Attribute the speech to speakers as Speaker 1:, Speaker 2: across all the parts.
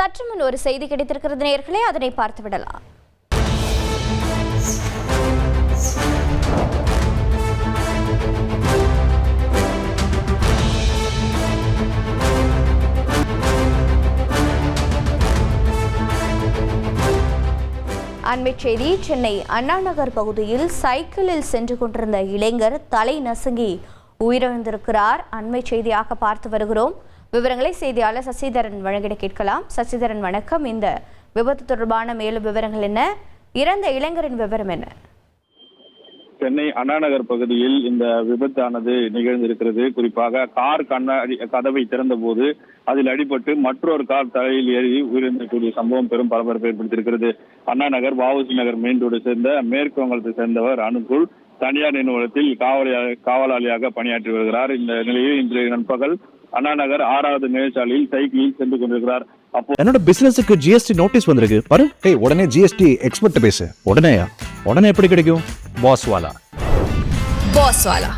Speaker 1: சற்று முன் ஒரு செய்தி கிடைத்திருக்கிறது நேர்களே அதனை பார்த்து விடலாம் அண்மைச் செய்தி சென்னை அண்ணா நகர் பகுதியில் சைக்கிளில் சென்று கொண்டிருந்த இளைஞர் தலை நசுங்கி உயிரிழந்திருக்கிறார். அண்மை செய்தியாக பார்த்து வருகிறோம். விவரங்களை செய்தியாளர் சசிதரன் வழங்கிட கேட்கலாம். சசிதரன் வணக்கம். இந்த விபத்து தொடர்பான மேலும் விவரங்கள் என்ன? இறந்த இளைஞரின் விவரம் என்ன?
Speaker 2: சென்னை அண்ணாநகர் பகுதியில் இந்த விபத்தானது நிகழ்ந்திருக்கிறது. குறிப்பாக கார் கண்ணாடி கதவை திறந்த போது அதில் அடிபட்டு மற்றொரு கார் தலையில் ஏறி உயிரிழந்திருக்கக்கூடிய சம்பவம் பெரும் பரபரப்பை ஏற்படுத்தியிருக்கிறது. அண்ணாநகர் வாவுசி நகர் மெயின் ரோடு சேர்ந்த மேற்கு வங்கத்தை சேர்ந்தவர் அனுகுல் தனியார் நிறுவனத்தில் காவலாளியாக பணியாற்றி வருகிறார். இந்த நிலையில் இன்று நண்பகல் அண்ணாநகர் ஆறாவது நிலைச்சாலையில் சைக்கிளில் சென்று கொண்டிருக்கிறார். அப்போ
Speaker 3: என்னோட பிசினஸுக்கு ஜிஎஸ்டி நோட்டீஸ் வந்திருக்கு. பாரு.
Speaker 4: ஏய் உடனே ஜிஎஸ்டி எக்ஸ்பர்ட் பேசு.
Speaker 3: உடனேயா உடனே எப்படி கிடைக்கும்? Boss Wala.
Speaker 5: Boss Wala.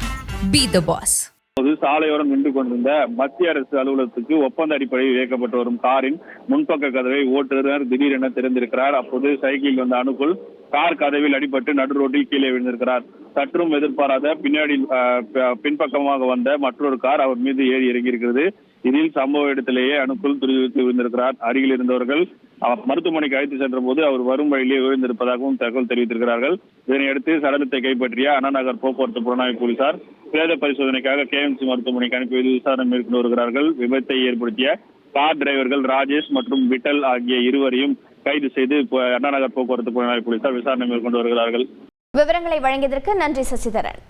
Speaker 5: Be the boss.
Speaker 2: போது சாலையோரம் நின்று கொண்டிருந்த மத்திய அரசு அலுவலகத்துக்கு ஒப்பந்த அடிப்படையில் இயக்கப்பட்டு வரும் காரின் முன்பக்க கதவை ஓட்டுநர் திடீரென திறந்திருக்கிறார். அப்போது சைக்கிள் வந்த அணுக்குள் கார் கதவில் அடிபட்டு நடு ரோட்டில் கீழே விழுந்திருக்கிறார். சற்றும் எதிர்பாராத பின்னாடி பின்பக்கமாக வந்த மற்றொரு கார் அவர் மீது ஏறி இறங்கியிருக்கிறது. இதில் சம்பவ இடத்திலேயே அணுக்குள் துருவித்து விழுந்திருக்கிறார். அருகில் இருந்தவர்கள் மருத்துவமனைக்கு அழைத்து சென்ற போது அவர் வரும் வழியிலே விழுந்திருப்பதாகவும் தகவல் தெரிவித்திருக்கிறார்கள். இதனையடுத்து சடலத்தை கைப்பற்றிய அண்ணா நகர் போக்குவரத்து புலனாய்வு போலீசார் பிரேத பரிசோதனைக்காக கேஎம்சி மருத்துவமனைக்கு அனுப்பி விசாரணை மேற்கொண்டு வருகிறார்கள். விபத்தை ஏற்படுத்திய கார் டிரைவர்கள் ராஜேஷ் மற்றும் விட்டல் ஆகிய இருவரையும் கைது செய்து இப்போ அண்ணா நகர் போக்குவரத்து புலனாய்வு போலீசார் விசாரணை மேற்கொண்டு வருகிறார்கள்.
Speaker 1: விவரங்களை வழங்கியதற்கு நன்றி சசிதரன்.